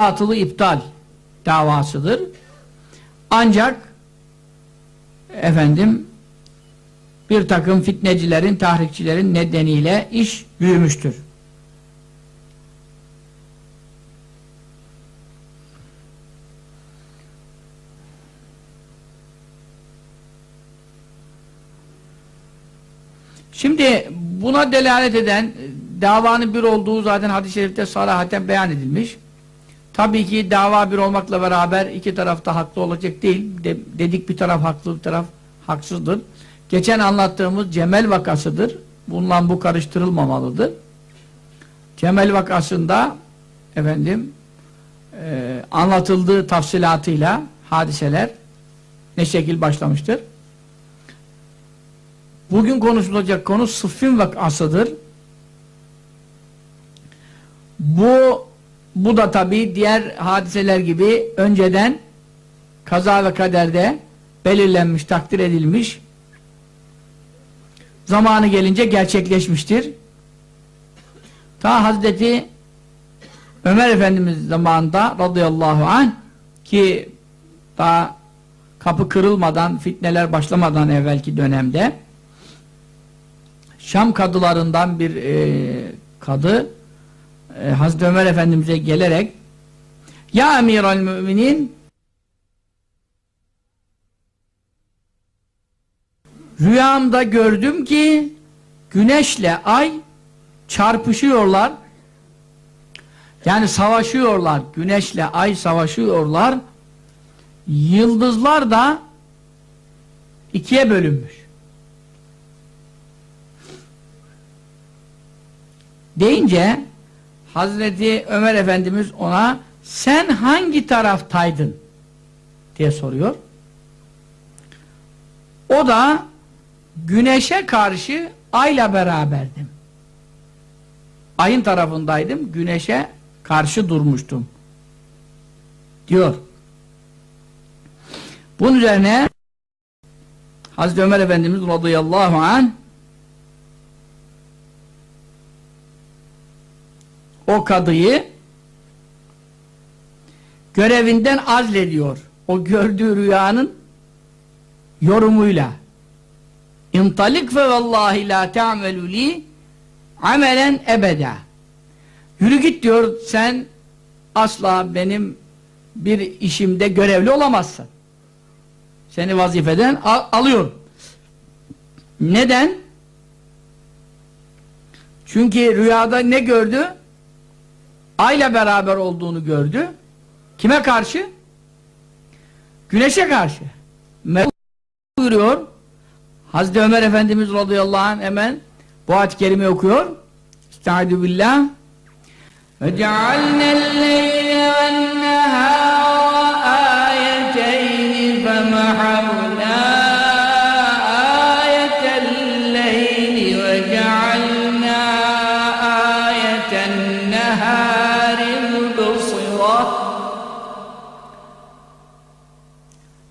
batılı iptal davasıdır. Ancak efendim bir takım fitnecilerin, tahrikçilerin nedeniyle iş büyümüştür. Şimdi buna delalet eden e, davanın bir olduğu zaten hadis-i şerifte sarahaten beyan edilmiş. Tabii ki dava bir olmakla beraber iki taraf da haklı olacak değil. De, dedik bir taraf haklı, bir taraf haksızdır. Geçen anlattığımız Cemel vakasıdır. Bundan bu karıştırılmamalıdır. Cemel vakasında efendim e, anlatıldığı tafsilatıyla hadiseler ne şekil başlamıştır. Bugün konuşulacak konu Sıffin vakasıdır. Bu bu da tabii diğer hadiseler gibi önceden kaza ve kaderde belirlenmiş, takdir edilmiş zamanı gelince gerçekleşmiştir. Ta Hazreti Ömer Efendimiz zamanında radıyallahu anh ki daha kapı kırılmadan, fitneler başlamadan evvelki dönemde Şam kadılarından bir e, kadı e, Hazreti Ömer Efendimiz'e gelerek Ya emiral müminin rüyamda gördüm ki güneşle ay çarpışıyorlar. Yani savaşıyorlar güneşle ay savaşıyorlar. Yıldızlar da ikiye bölünmüş. Deyince Hazreti Ömer Efendimiz ona sen hangi taraftaydın diye soruyor. O da güneşe karşı ayla beraberdim. Ayın tarafındaydım, güneşe karşı durmuştum. Diyor. Bunun üzerine Hazreti Ömer Efendimiz radıyallahu anh o kadıyı görevinden azlediyor. O gördüğü rüyanın yorumuyla. İntalik fe vallahi la ta'melu li amelen ebeda. Yürü git diyor sen asla benim bir işimde görevli olamazsın. Seni vazifeden al alıyorum. Neden? Çünkü rüyada ne gördü? ayla beraber olduğunu gördü. Kime karşı? Güneşe karşı. Mevla buyuruyor. Hazreti Ömer Efendimiz radıyallahu anh hemen bu ayet-i kerime okuyor. Estaizu billah. وَجَعَلْنَا اللَّيْلَ وَالنَّهَارَ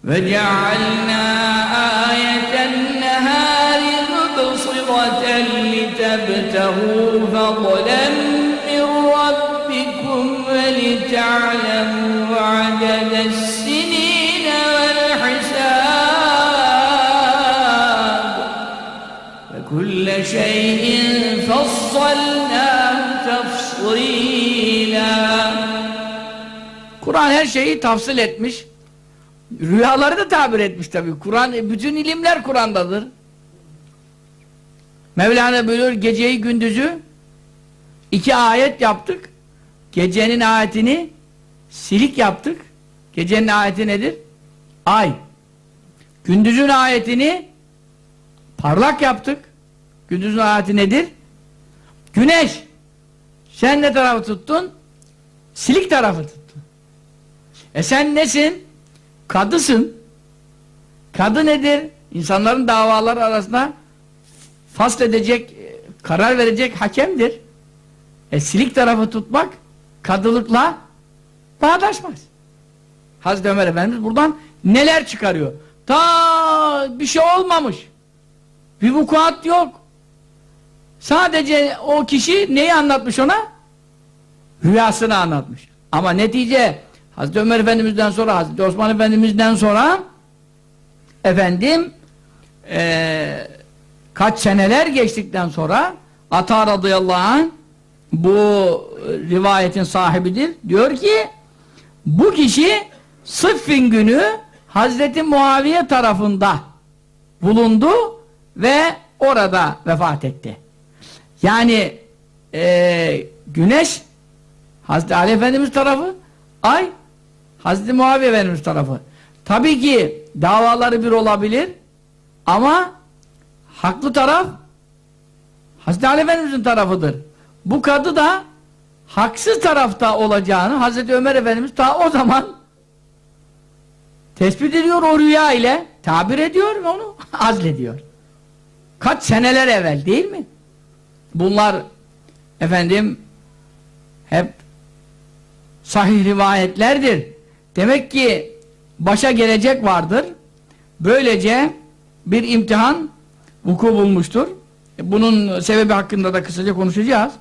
وَجَعَلْنَا آيَةَ النَّهَارِ مُبْصِرَةً لِتَبْتَغُوا فَضْلًا مِّن رَّبِّكُمْ وَلِتَعْلَمُوا عَدَدَ السِّنِينَ وَالْحِسَابَ وَكُلَّ شَيْءٍ فَصَّلْنَاهُ تَفْصِيلًا Kur'an her şeyi tafsil etmiş. Rüyaları da tabir etmiş tabi. Kur'an, bütün ilimler Kur'an'dadır. Mevlana buyuruyor geceyi gündüzü iki ayet yaptık. Gecenin ayetini silik yaptık. Gecenin ayeti nedir? Ay. Gündüzün ayetini parlak yaptık. Gündüzün ayeti nedir? Güneş. Sen ne tarafı tuttun? Silik tarafı tuttun. E sen nesin? Kadısın. Kadı nedir? İnsanların davaları arasında fasledecek, e, karar verecek hakemdir. E silik tarafı tutmak kadılıkla bağdaşmaz. Hazreti Ömer Efendimiz buradan neler çıkarıyor? Ta bir şey olmamış. Bir vukuat yok. Sadece o kişi neyi anlatmış ona? Rüyasını anlatmış. Ama netice Hazreti Ömer Efendimiz'den sonra Hazreti Osman Efendimiz'den sonra efendim eee kaç seneler geçtikten sonra Ata radıyallahu anh bu rivayetin sahibidir. Diyor ki bu kişi Sıffin günü Hazreti Muaviye tarafında bulundu ve orada vefat etti. Yani eee, güneş Hazreti Ali Efendimiz tarafı ay Hazreti Muaviye Efendimiz tarafı. Tabii ki davaları bir olabilir ama haklı taraf Hazreti Ali Efendimiz'in tarafıdır. Bu kadı da haksız tarafta olacağını Hazreti Ömer Efendimiz ta o zaman tespit ediyor o rüya ile tabir ediyor ve onu azlediyor. Kaç seneler evvel değil mi? Bunlar efendim hep sahih rivayetlerdir. Demek ki başa gelecek vardır. Böylece bir imtihan vuku bulmuştur. E, Bunun sebebi hakkında da kısaca konuşacağız.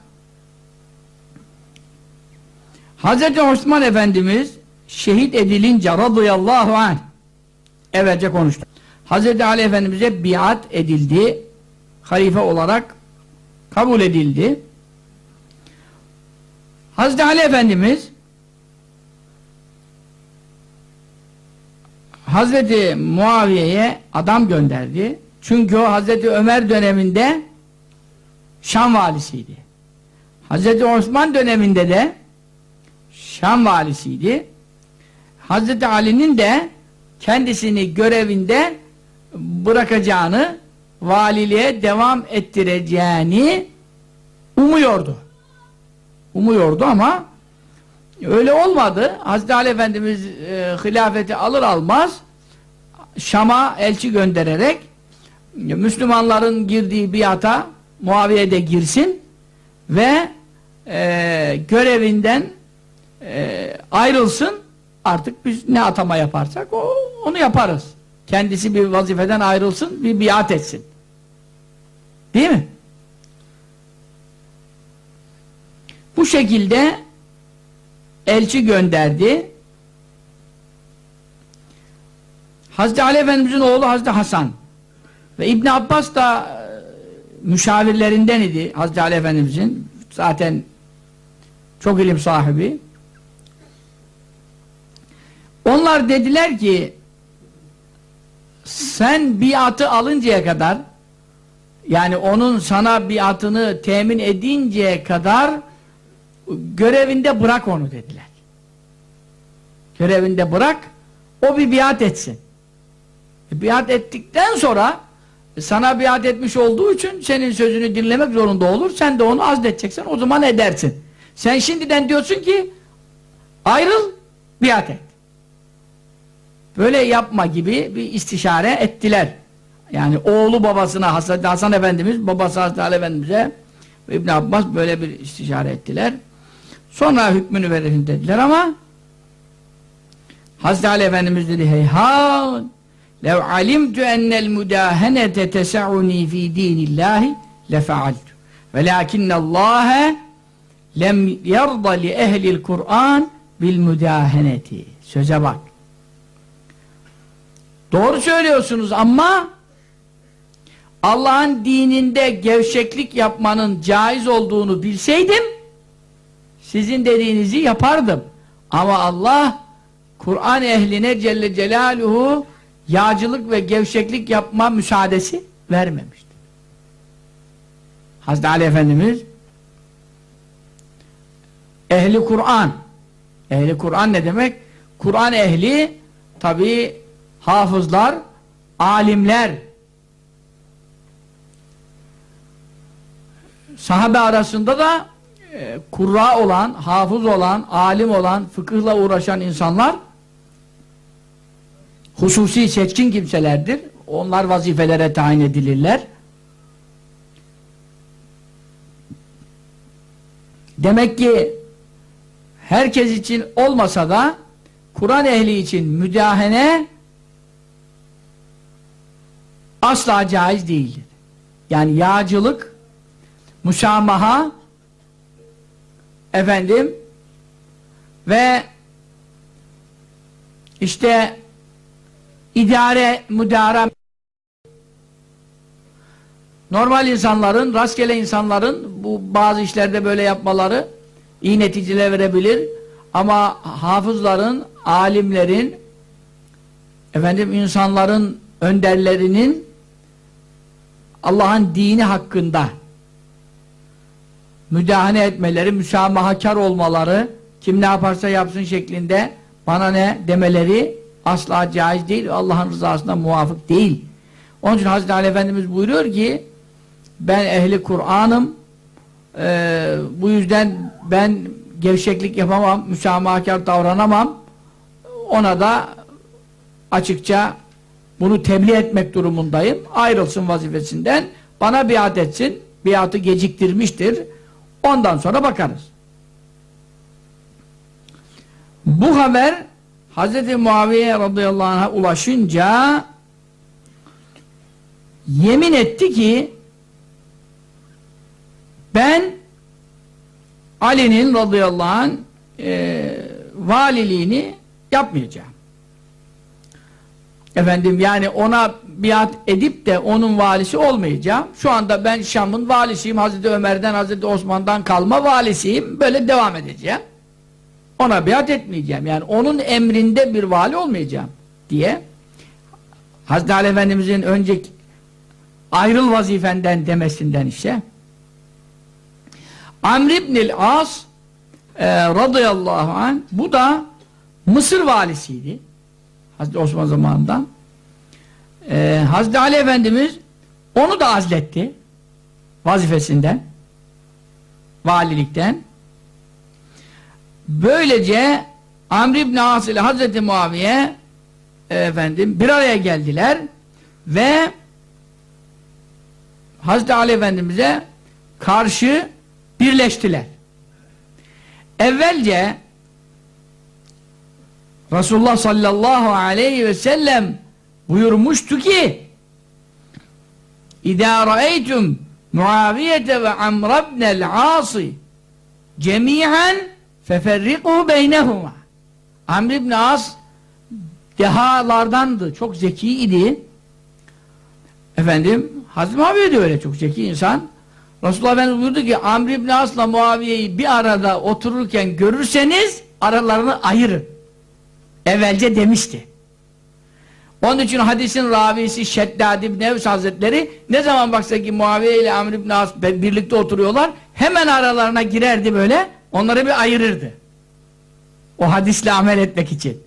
Hazreti Osman Efendimiz şehit edilince radıyallahu anh evvelce konuştu. Hazreti Ali Efendimiz'e biat edildi. Halife olarak kabul edildi. Hazreti Ali Efendimiz Hazreti Muaviye'ye adam gönderdi. Çünkü o Hazreti Ömer döneminde Şam valisiydi. Hazreti Osman döneminde de Şam valisiydi. Hazreti Ali'nin de kendisini görevinde bırakacağını, valiliğe devam ettireceğini umuyordu. Umuyordu ama öyle olmadı. Hazreti Ali Efendimiz e, hilafeti alır almaz Şam'a elçi göndererek Müslümanların girdiği biata Muaviye de girsin ve e, görevinden e, ayrılsın artık biz ne atama yaparsak o, onu yaparız. Kendisi bir vazifeden ayrılsın, bir biat etsin. Değil mi? Bu şekilde elçi gönderdi. Hazreti Ali Efendimiz'in oğlu Hazreti Hasan ve İbn Abbas da e, müşavirlerinden idi Hazreti Ali Efendimiz'in. Zaten çok ilim sahibi. Onlar dediler ki sen biatı alıncaya kadar yani onun sana biatını temin edinceye kadar görevinde bırak onu dediler. Görevinde bırak o bir biat etsin. E, biat ettikten sonra e, sana biat etmiş olduğu için senin sözünü dinlemek zorunda olur. Sen de onu azledeceksin. O zaman edersin. Sen şimdiden diyorsun ki ayrıl biat et. Böyle yapma gibi bir istişare ettiler. Yani oğlu babasına Hasan, Hasan Efendimiz babası Hazreti Ali Efendimiz'e İbn Abbas böyle bir istişare ettiler. Sonra hükmünü verelim dediler ama Hazreti Ali Efendimiz dedi heyhat lev alimtu ennel mudahenete tesa'uni fi dinillahi lefealtu velakinnallâhe lem yarda li ehlil Kur'an bil mudaheneti söze bak. Doğru söylüyorsunuz ama Allah'ın dininde gevşeklik yapmanın caiz olduğunu bilseydim sizin dediğinizi yapardım. Ama Allah Kur'an ehline Celle Celaluhu yağcılık ve gevşeklik yapma müsaadesi vermemişti. Hazreti Ali Efendimiz ehli Kur'an ehli Kur'an ne demek? Kur'an ehli tabi hafızlar, alimler sahabe arasında da e, kurra olan, hafız olan, alim olan, fıkıhla uğraşan insanlar hususi seçkin kimselerdir. Onlar vazifelere tayin edilirler. Demek ki herkes için olmasa da Kur'an ehli için müdahene asla caiz değildir. Yani yağcılık, musamaha efendim Ve işte idare, müdara normal insanların, rastgele insanların bu bazı işlerde böyle yapmaları iyi neticeler verebilir. Ama hafızların, alimlerin efendim insanların önderlerinin Allah'ın dini hakkında müdahale etmeleri, müsamahakar olmaları, kim ne yaparsa yapsın şeklinde bana ne demeleri asla caiz değil ve Allah'ın rızasına muvafık değil. Onun için Hazreti Ali Efendimiz buyuruyor ki ben ehli Kur'an'ım ee, bu yüzden ben gevşeklik yapamam, müsamahakar davranamam ona da açıkça bunu tebliğ etmek durumundayım. Ayrılsın vazifesinden. Bana biat etsin. Biatı geciktirmiştir. Ondan sonra bakarız. Bu haber Hz. Muaviye radıyallahu anh'a ulaşınca yemin etti ki ben Ali'nin radıyallahu anh e, valiliğini yapmayacağım. Efendim yani ona biat edip de onun valisi olmayacağım. Şu anda ben Şam'ın valisiyim. Hazreti Ömer'den, Hazreti Osman'dan kalma valisiyim. Böyle devam edeceğim. Ona biat etmeyeceğim. Yani onun emrinde bir vali olmayacağım diye Hazreti Ali Efendimizin önceki ayrıl vazifenden demesinden işte Amr ibnil As e, radıyallahu anh bu da Mısır valisiydi. Hazreti Osman zamanından. Ee, Hazreti Ali Efendimiz onu da azletti. Vazifesinden. Valilikten. Böylece Amr ibn As ile Hazreti Muaviye efendim bir araya geldiler ve Hazreti Ali Efendimiz'e karşı birleştiler. Evvelce Resulullah sallallahu aleyhi ve sellem buyurmuştu ki İzâ ra'eytum Muaviyete ve Amr ibnel Feferrikû beynehuma Amr ibn As dehalardandı. Çok zeki idi. Efendim Hazreti Muaviye de öyle çok zeki insan. Resulullah Efendimiz buyurdu ki Amr ibn As'la Muaviye'yi bir arada otururken görürseniz aralarını ayırın. Evvelce demişti. Onun için hadisin ravisi Şeddad ibn Evs Hazretleri ne zaman baksa ki Muaviye ile Amr ibn As birlikte oturuyorlar hemen aralarına girerdi böyle onları bir ayırırdı. O hadisle amel etmek için.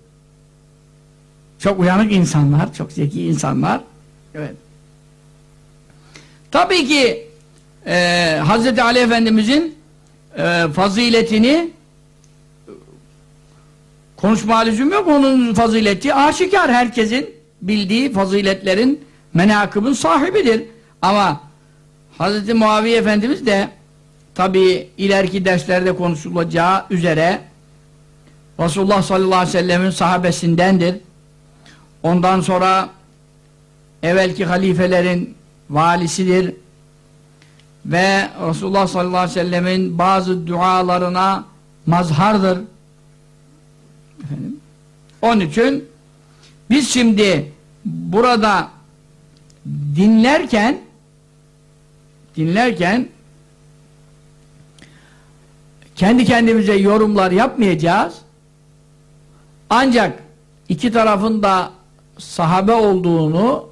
Çok uyanık insanlar, çok zeki insanlar. Evet. Tabii ki e, Hz. Ali Efendimizin e, faziletini konuşma lüzum yok. Onun fazileti aşikar. Herkesin bildiği faziletlerin menakıbın sahibidir. Ama Hz. Muaviye Efendimiz de tabi ileriki derslerde konuşulacağı üzere Resulullah sallallahu aleyhi ve sellemin sahabesindendir. Ondan sonra evvelki halifelerin valisidir ve Resulullah sallallahu aleyhi ve sellemin bazı dualarına mazhardır. Efendim? Onun için biz şimdi burada dinlerken dinlerken kendi kendimize yorumlar yapmayacağız. Ancak iki tarafın da sahabe olduğunu